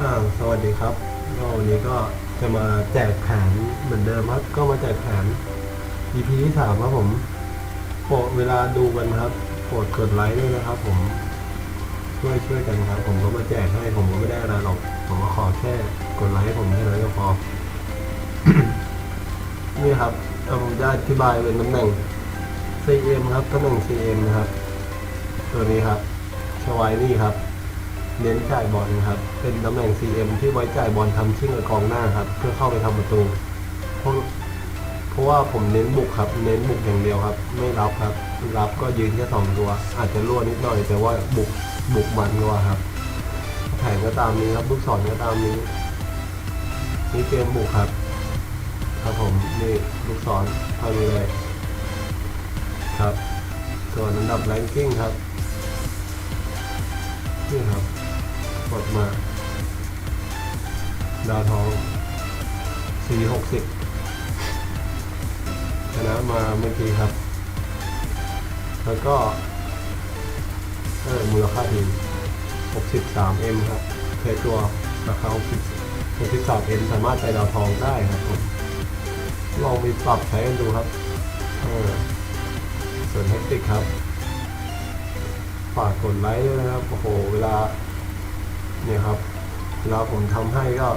อ่าสวัสดีครับก็วันนี้ก็จะมาแจกแผนเหมือนเดิมครับ ก็มาแจกแผน EP ที่สามครับผมโปรดเวลาดูกันครับโปรดกดไลค์ด้วยนะครับ ผม ช่วยช่วยกันครับ ผมก็มาแจกให้ผมก็ไม่ได้อะไรหรอกผมก็ขอแค่กดไลค์ให้ผมแค่นั้นก็พอ นี่ครับเอาผมจะอธิบายเป็นตำแหน่ง CM ครับตำแหน่ง CM นะครับ ตัวนี้ครับชวายนี่ครับ เน้นจ่ายบอลครับ เป็นตำแหน่ง CM ที่ไว้จ่ายบอลทำชิ่งกับกองหน้าครับ เพื่อเข้าไปทำประตูเพราะเพราะว่าผมเน้นบุกครับ เน้นบุกอย่างเดียวครับ ไม่รับครับ รับก็ยืนแค่สองตัว อาจจะรั่วนิดหน่อย แต่ว่าบุกบุกมันกว่าครับแผนก็ตามนี้ครับลูกศรก็ตามนี้นี่เกมบุกครับครับผมนี่ลูกศรเท่านี้เลยครับ ส่วนอันดับแรงกิ้งครับนี่ครับ กดมา ดาวทอง460ชนะมาเมื่อกี้ครับ แล้วก็เออมูลค่าทีม 63M ครับเคยตัวราคา60 63M สามารถไปดาวทองได้ครับผมลองไปปรับใช้กันดูครับเออส่วนเทคนิคครับ ฝากกดไลค์ด้วยนะครับ โอ้โห เวลา เนี่ยครับเวลาผมทำให้ก็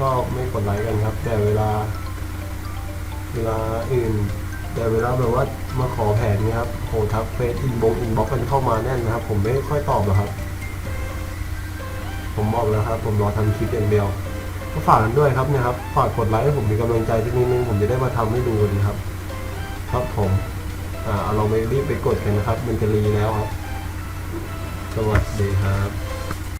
ก็ไม่กดไลค์กันครับ แต่เวลา เวลาอื่น แต่เวลาแบบว่ามาขอแผนเนี่ยครับโหทักเฟซอินบงอินบ็อกกันเข้ามาแน่นนะครับ ผมไม่ค่อยตอบหรอกครับ ผมบอกแล้วครับ ผมรอทำคลิปอย่างเดียวก็ฝากกันด้วยครับเนี่ยครับฝากกดไลค์ให้ผมมีกำลังใจสักนิดนึงผมจะได้มาทำให้ดูกันครับ ครับผม อ่าเอาเราไปรีบไปกดกันนะครับ มันจะรีแล้วครับ สวัสดีครับ